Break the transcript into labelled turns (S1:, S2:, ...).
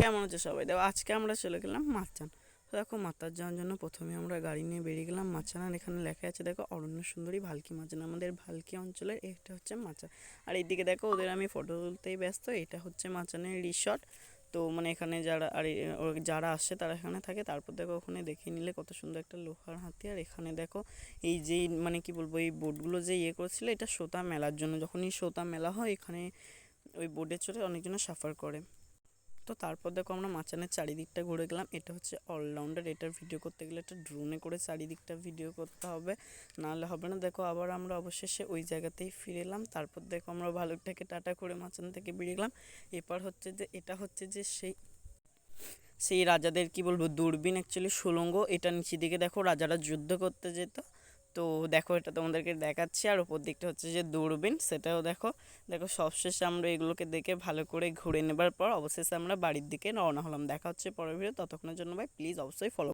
S1: কেমন আছে সবাই? দেখো, আজকে আমরা চলে গেলাম মাচান। তো দেখো, মাতার যাওয়ার জন্য প্রথমে আমরা গাড়ি নিয়ে বেরিয়ে গেলাম মাচান, আর এখানে লেখা আছে, দেখো, অরণ্য সুন্দরী ভালকি মাচান। আমাদের ভালকি অঞ্চলের এটা হচ্ছে মাচান। আর এইদিকে দেখো, ওদের আমি ফটো তুলতেই ব্যস্ত, এটা হচ্ছে মাচানের রিসর্ট তো মানে এখানে যারা, আর যারা আসে, তারা এখানে থাকে। তারপর দেখো, ওখানে দেখে নিলে কত সুন্দর একটা লোহার হাতি। আর এখানে দেখো, এই যে মানে কি বলব, এই বোটগুলো যে ইয়ে করেছিল, এটা সোতা মেলার জন্য। যখনই সোতা মেলা হয়, এখানে ওই বোটে চড়ে অনেকজনে সাফার করে। তো তারপর দেখো আমরা মাচানের চারিদিকটা ঘুরে গেলাম। এটা হচ্ছে অলরাউন্ডার এটার ভিডিও করতে গেলে একটা ড্রোনে করে চারিদিকটা ভিডিও করতে হবে, নাহলে হবে না। দেখো আবার আমরা অবশেষে ওই জায়গাতেই ফিরে এলাম। তারপর দেখো আমরা ভালুকটাকে টাটা করে মাচান থেকে বেরিয়ে গেলাম। এবার হচ্ছে যে, এটা হচ্ছে যে সেই সেই রাজাদের কি বলব, দূরবীন অ্যাকচুয়ালি সুলঙ্গ। এটা নিচের দিকে দেখো রাজারা যুদ্ধ করতে যেত। তো দেখো এটা তোমাদেরকে দেখাচ্ছি। আর ওপর দিকটা হচ্ছে যে দূরবীন, সেটাও দেখো। দেখো সবশেষে আমরা এগুলোকে দেখে ভালো করে ঘুরে নেবার পর অবশেষে আমরা বাড়ির দিকে রওনা হলাম। দেখা হচ্ছে পরের ভিডিও ততক্ষণের জন্য ভাই প্লিজ অবশ্যই ফলো